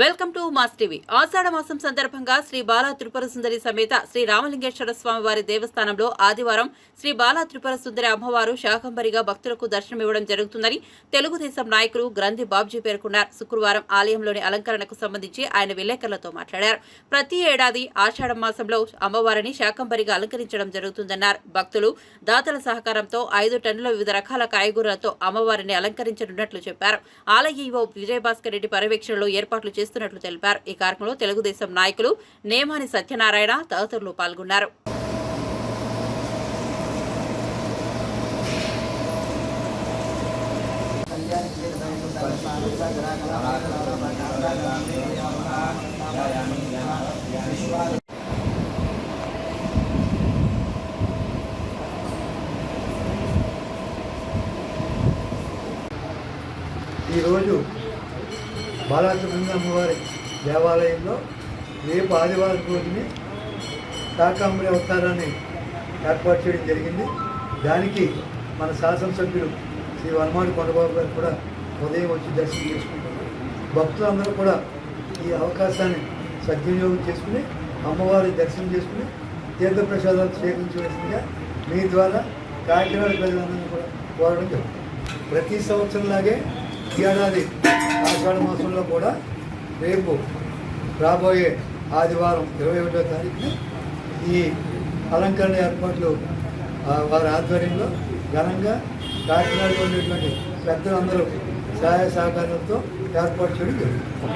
Welcome to Mass TV. ఆషాఢ మాసం సందర్భంగా శ్రీ బాలా త్రిపుర సుందరి సమేత శ్రీ రామలింగేశ్వర స్వామి వారి దేవస్థానంలో ఆదివారం శ్రీ బాలా త్రిపుర సుందరి అమ్మవారు శాకంబరిగా భక్తులకు దర్శనమివ్వడం జరుగుతుందని తెలుగుదేశం నాయకులు గ్రంథి బాబ్జీ పేర్కొన్నారు. శుక్రవారం ఆలయంలోని అలంకరణకు సంబంధించి ఆయన విలేకరులతో మాట్లాడారు. ప్రతి ఏడాది ఆషాఢ మాసంలో అమ్మవారిని శాకంబరిగా అలంకరించడం జరుగుతుందన్నారు. భక్తులు దాతల సహకారంతో ఐదు టన్నుల వివిధ రకాల కాయగూరలతో అమ్మవారిని అలంకరించనున్నట్లు చెప్పారు. ఆలయ ఈవో విజయభాస్కర్ రెడ్డి పర్యవేక్షణలో ఏర్పాట్లు చేస్తున్నట్లు తెలిపారు. ఈ కార్యక్రమంలో తెలుగుదేశం నాయకులు నేమాని సత్యనారాయణ తదితరులు పాల్గొన్నారు. ఈరోజు బాలాసుబ్రహ్మణ్య అమ్మవారి దేవాలయంలో రేపు ఆదివారం రోజుని శాకాంబరి అవతారాన్ని ఏర్పాటు చేయడం జరిగింది. దానికి మన శాసనసభ్యులు శ్రీ వనమాడి కొండబాబు గారు కూడా ఉదయం వచ్చి దర్శనం చేసుకుంటున్నారు. భక్తులందరూ కూడా ఈ అవకాశాన్ని సద్వినియోగం చేసుకుని అమ్మవారి దర్శనం చేసుకుని తీర్థప్రసాదాలు స్వీకరించవలసిందిగా మీ ద్వారా కాకినాడ ప్రజలందరినీ కూడా కోరడం జరుగుతుంది. ప్రతి సంవత్సరంలాగే లాగే ఏడాది ఆషాఢ మాసంలో కూడా రేపు రాబోయే ఆదివారం ఇరవై ఒకటో తారీఖున ఈ అలంకరణ ఏర్పాట్లు వారి ఆధ్వర్యంలో ఘనంగా కాకినాడలో ఉండేటువంటి పెద్దలందరూ సహాయ సహకారాలతో ఏర్పాటు చేయడం జరుగుతుంది.